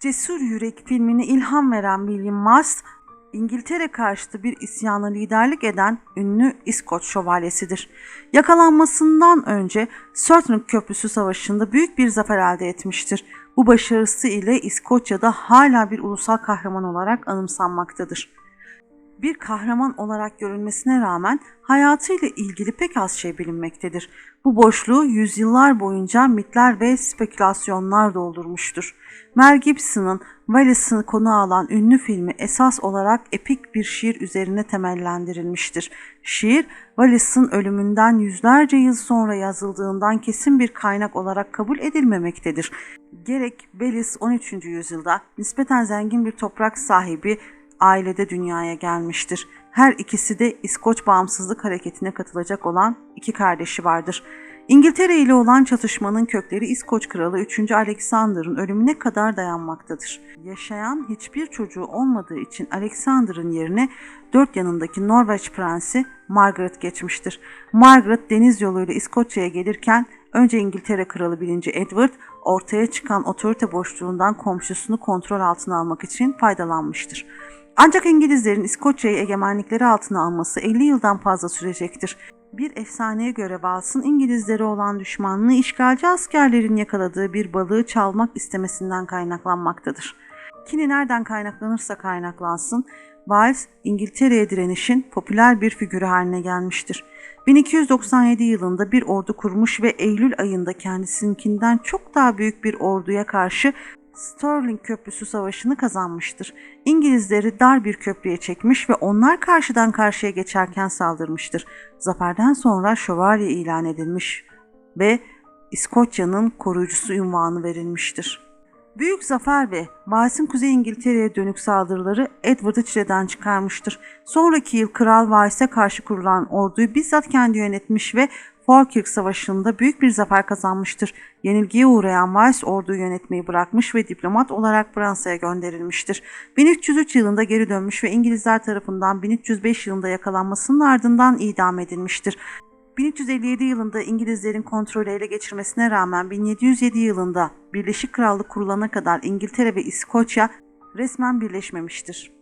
Cesur Yürek filmine ilham veren William Mast, İngiltere karşıtı bir isyana liderlik eden ünlü İskoç şövalyesidir. Yakalanmasından önce Sutton Köprüsü Savaşı'nda büyük bir zafer elde etmiştir. Bu başarısı ile İskoçya'da hala bir ulusal kahraman olarak anımsanmaktadır. Bir kahraman olarak görülmesine rağmen hayatıyla ilgili pek az şey bilinmektedir. Bu boşluğu yüzyıllar boyunca mitler ve spekülasyonlar doldurmuştur. Mel Gibson'ın Wallace'ı konu alan ünlü filmi esas olarak epik bir şiir üzerine temellendirilmiştir. Şiir, Wallace'ın ölümünden yüzlerce yıl sonra yazıldığından kesin bir kaynak olarak kabul edilmemektedir. Gerek Wallace 13. yüzyılda nispeten zengin bir toprak sahibi ailede dünyaya gelmiştir. Her ikisi de İskoç bağımsızlık hareketine katılacak olan iki kardeşi vardır. İngiltere ile olan çatışmanın kökleri İskoç kralı 3. Alexander'ın ölümüne kadar dayanmaktadır. Yaşayan hiçbir çocuğu olmadığı için Alexander'ın yerine dört yanındaki Norveç prensi Margaret geçmiştir. Margaret deniz yoluyla İskoçya'ya gelirken önce İngiltere kralı 1. Edward ortaya çıkan otorite boşluğundan komşusunu kontrol altına almak için faydalanmıştır. Ancak İngilizlerin İskoçya'yı egemenlikleri altına alması 50 yıldan fazla sürecektir. Bir efsaneye göre Wales'ın İngilizlere olan düşmanlığı işgalci askerlerin yakaladığı bir balığı çalmak istemesinden kaynaklanmaktadır. Kini nereden kaynaklanırsa kaynaklansın, Wales, İngiltere'ye direnişin popüler bir figürü haline gelmiştir. 1297 yılında bir ordu kurmuş ve Eylül ayında kendisininkinden çok daha büyük bir orduya karşı Stirling Köprüsü Savaşı'nı kazanmıştır. İngilizleri dar bir köprüye çekmiş ve onlar karşıdan karşıya geçerken saldırmıştır. Zaferden sonra şövalye ilan edilmiş ve İskoçya'nın koruyucusu unvanı verilmiştir. Büyük zafer ve Wales'in Kuzey İngiltere'ye dönük saldırıları Edward'ı çileden çıkarmıştır. Sonraki yıl Kral Wales'e karşı kurulan orduyu bizzat kendi yönetmiş ve Falkirk Savaşı'nda büyük bir zafer kazanmıştır. Yenilgiye uğrayan Wales orduyu yönetmeyi bırakmış ve diplomat olarak Fransa'ya gönderilmiştir. 1303 yılında geri dönmüş ve İngilizler tarafından 1305 yılında yakalanmasının ardından idam edilmiştir. 1357 yılında İngilizlerin kontrolü ele geçirmesine rağmen 1707 yılında Birleşik Krallık kurulana kadar İngiltere ve İskoçya resmen birleşmemiştir.